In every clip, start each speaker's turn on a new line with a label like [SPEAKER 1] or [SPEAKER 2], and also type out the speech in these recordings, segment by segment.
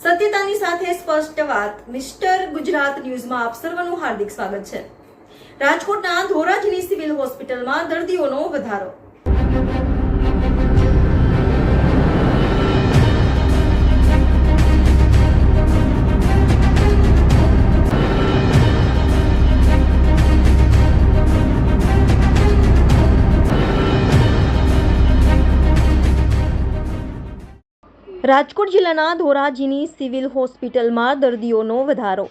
[SPEAKER 1] સત્યતાની સાથે સ્પષ્ટ વાત, મિસ્ટર ગુજરાત ન્યૂઝમાં આપ સર્વનું હાર્દિક સ્વાગત છે. રાજકોટના ધોરાજીની સિવિલ હોસ્પિટલમાં દર્દીઓનો વધારો રાજકોટ જિલ્લાના ધોરાજીની સિવિલ હોસ્પિટલમાં દર્દીઓનો વધારો.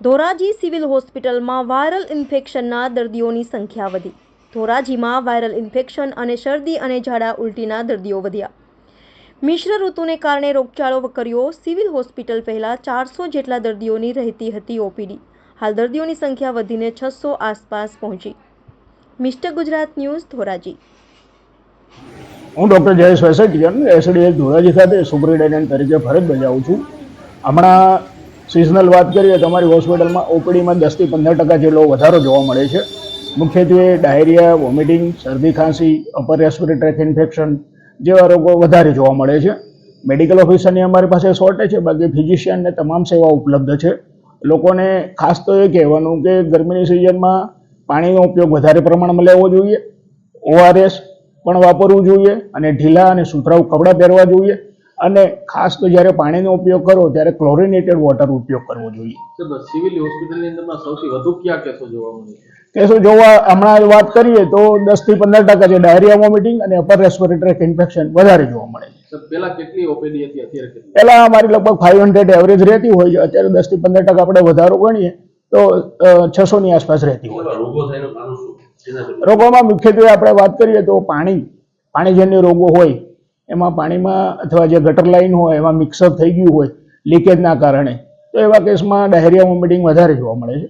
[SPEAKER 1] ધોરાજી સિવિલ હોસ્પિટલમાં વાયરલ ઇન્ફેક્શનના દર્દીઓની સંખ્યા વધી. ધોરાજીમાં વાયરલ ઇન્ફેક્શન અને શરદી અને ઝાડા ઉલટીના દર્દીઓ વધ્યા. મિશ્ર ઋતુને કારણે રોગચાળો વકર્યો સિવિલ હોસ્પિટલ પહેલાં ચારસો જેટલા દર્દીઓની રહેતી હતી ઓપીડી. હાલ દર્દીઓની સંખ્યા વધીને છસો આસપાસ પહોંચી. Mister Gujarat news Dhoraji.
[SPEAKER 2] હું ડૉક્ટર જયેશ વેસેટિયન એસડીએસ ધોરાજી ખાતે સુપરિન્ટેન્ડન્ટ તરીકે ફરજ બજાવું છું. હમણાં સિઝનલ વાત કરીએ, તમારી હોસ્પિટલમાં ઓપીડીમાં દસથી પંદર ટકા જેટલો વધારો જોવા મળે છે. મુખ્યત્વે ડાયરિયા, વોમિટિંગ, શરદી, ખાંસી અપર રેસ્પિરેટરી ટ્રેક ઇન્ફેક્શન જેવા રોગો વધારે જોવા મળે છે. મેડિકલ ઓફિસરની અમારી પાસે શોર્ટેજ છે, બાકી ફિઝિશિયનને તમામ સેવા ઉપલબ્ધ છે. લોકોને ખાસ તો એ કહેવાનું કે ગરમીની સિઝનમાં પાણીનો ઉપયોગ વધારે પ્રમાણમાં લેવો જોઈએ. ઓઆરએસ પણ વાપરવું જોઈએ અને ઢીલા અને સુથરાઉ કપડાં પહેરવા જોઈએ. અને ખાસ તો જ્યારે પાણીનો ઉપયોગ કરો ત્યારે ક્લોરિનેટેડ વોટર ઉપયોગ કરવો જોઈએ.
[SPEAKER 3] સિવિલ હોસ્પિટલની અંદરમાં સૌથી વધુ કયા કેસો જોવા મળે
[SPEAKER 2] કેસો જોવા હમણાં વાત કરીએ તો દસથી પંદર ટકા છે ડાયરિયા વોમિટિંગ અને અપર રેસ્પિરેટરી ઇન્ફેક્શન વધારે જોવા મળે છે.
[SPEAKER 3] સાહેબ કેટલી ઓપીડી હતી અત્યારે કેટલી?
[SPEAKER 2] પહેલાં અમારી લગભગ ફાઇવ હંડ્રેડ એવરેજ રહેતી હોય છે. અત્યારે દસથી પંદર ટકા આપણે વધારો ગણીએ તો છસોની આસપાસ રહેતી હોય
[SPEAKER 3] રોગો થયેલો કારણ શું એના
[SPEAKER 2] રોગોમાં મુખ્યત્વે આપણે વાત કરીએ તો પાણી, પાણીજન્ય રોગો હોય, એમાં પાણીમાં અથવા જે ગટર લાઈન હોય, એમાં મિક્સઅપ થઈ ગયું હોય, લીકેજના કારણે, તો એવા કેસમાં ડાયરિયા વોમિટિંગ વધારે જોવા મળે છે.